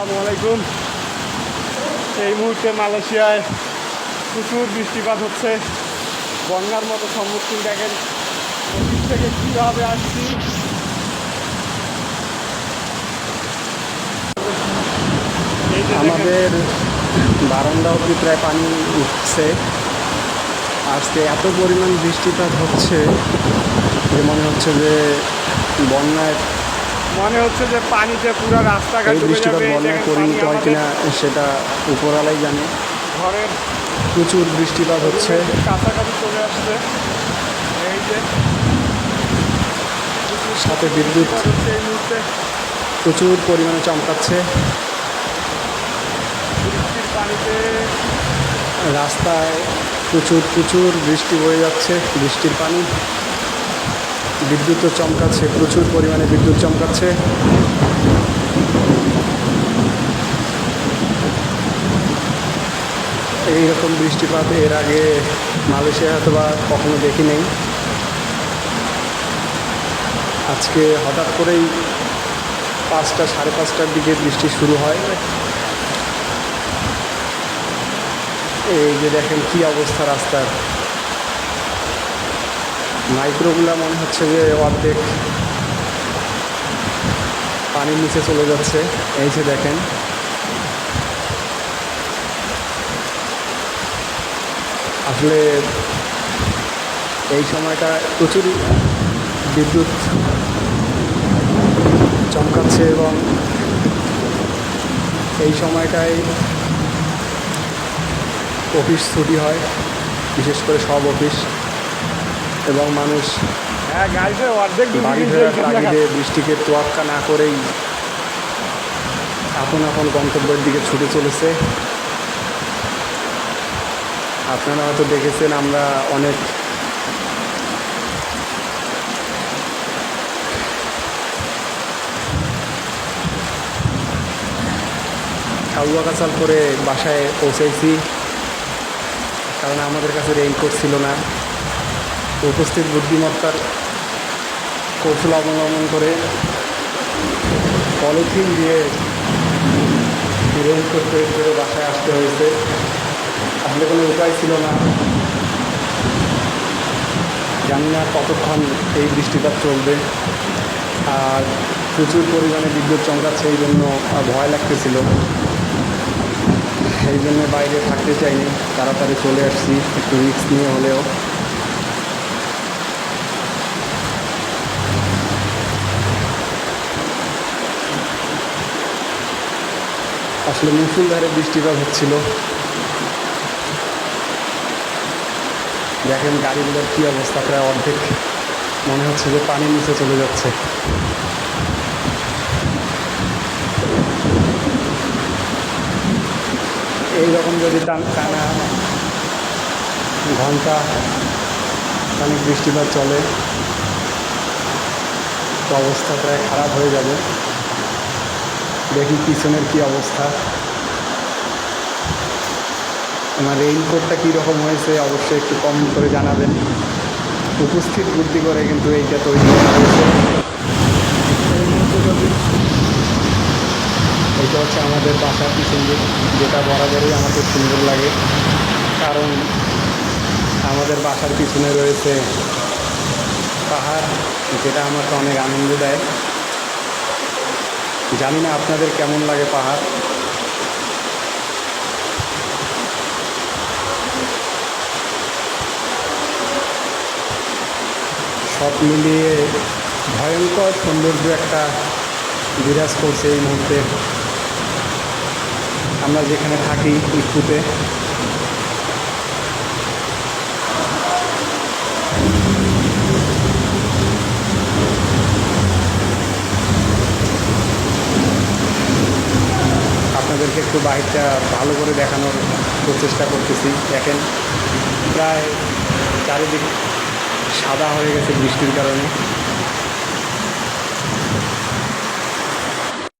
আসসালামু এই মুহূর্তে মালয়েশিয়ায় প্রচুর বৃষ্টিপাত হচ্ছে। বন্যার মতো সম্মুখীন দেখেন অফিস থেকে কীভাবে আসছি। আমাদের বারান্দা অব্দি প্রায় পানি উঠছে। আজকে এত পরিমাণ বৃষ্টিপাত হচ্ছে যে মনে হচ্ছে যে বন্যায় মনে হচ্ছে যে পানিতে পুরো রাস্তাঘাট এই বৃষ্টিপাত এই বন্যায় পরিণত হয় কিনা সেটা উপরওয়ালাই জানে। ঘরের প্রচুর বৃষ্টিপাত হচ্ছে। কাছাকাছি চলে আসছে। এই যে সাথে বিদ্যুৎ প্রচুর পরিমাণে চমকাচ্ছে। বৃষ্টির পানিতে রাস্তায় প্রচুর প্রচুর বৃষ্টি বয়ে যাচ্ছে। বৃষ্টির পানি বিদ্যুৎও চমকাচ্ছে, প্রচুর পরিমাণে বিদ্যুৎ চমকাচ্ছে। এইরকম বৃষ্টিপাত এর আগে মালয়েশিয়া হয়তো বা কখনো দেখি নেই আজকে হঠাৎ করেই পাঁচটা, সাড়ে পাঁচটার দিকে বৃষ্টি শুরু হয়। এই যে দেখেন কি অবস্থা রাস্তার। মাইক্রোগুলা মনে হচ্ছে যে অর্ধেক পানির নিচে চলে যাচ্ছে। এই যে দেখেন। আসলে এই সময়টা প্রচুর বিদ্যুৎ চমকাচ্ছে এবং এই সময়টায় অফিস ছুটি হয়, বিশেষ করে সব অফিস। এবং মানুষ হ্যাঁ বাড়ি ফেরার তাগিদে বৃষ্টিকে তোয়াক্কা না করেই আপন আপন গন্তব্যের দিকে ছুটে চলেছে। আপনারা হয়তো দেখেছেন আমরা অনেক খাউয়া কাচাল করে বাসায় পৌঁছেছি কারণ আমাদের কাছে রেইনকোট ছিল না। উপস্থিত বুদ্ধিমত্তার কৌশল অবলম্বন করে পলিথিন দিয়ে রেইনকোট তৈরি করে বাসায় আসতে হয়েছে। আসলে কোনো উপায় ছিল না। জানি না কতক্ষণ এই বৃষ্টিপাত চলবে। আর প্রচুর পরিমাণে বিদ্যুৎ চমকাচ্ছে, এই জন্য ভয় লাগতেছিল। সেই জন্য বাইরে থাকতে চাইনি, তাড়াতাড়ি চলে আসছি, একটু রিস্ক নিয়ে হলেও। আসলে মুসুলধারে বৃষ্টিপাত হচ্ছিল। দেখেন গাড়িগুলোর কী অবস্থা, প্রায় অর্ধেক মনে হচ্ছে যে পানির নিচে চলে যাচ্ছে। এইরকম যদি টান- ঘণ্টা খানিক বৃষ্টিপাত চলে, তো অবস্থা প্রায় খারাপ হয়ে যাবে। দেখি পিছনের কি অবস্থা। আমার রেইনকোটটা কীরকম হয়েছে, অবশ্যই একটু কমেন্ট করে জানাবেন। উপস্থিত বুদ্ধি করে কিন্তু এইটা তৈরি করা হয়েছে। এইটা হচ্ছে আমাদের বাসার পিছন যেটা বরাবরই আমাকে সুন্দর লাগে। কারণ আমাদের বাসার পিছনে রয়েছে পাহাড়, যেটা আমাকে অনেক আনন্দ দেয়। জানি না আপনাদের কেমন লাগে পাহাড়। সব মিলিয়ে ভয়ঙ্কর সৌন্দর্য একটা বিরাজ করছে এই মুহূর্তে। আমরা যেখানে থাকি ইস্যুতে একটু বাইকটা ভালো করে দেখানোর প্রচেষ্টা করতেছি। দেখেন, প্রায় চারিদিক সাদা হয়ে গেছে বৃষ্টির কারণে।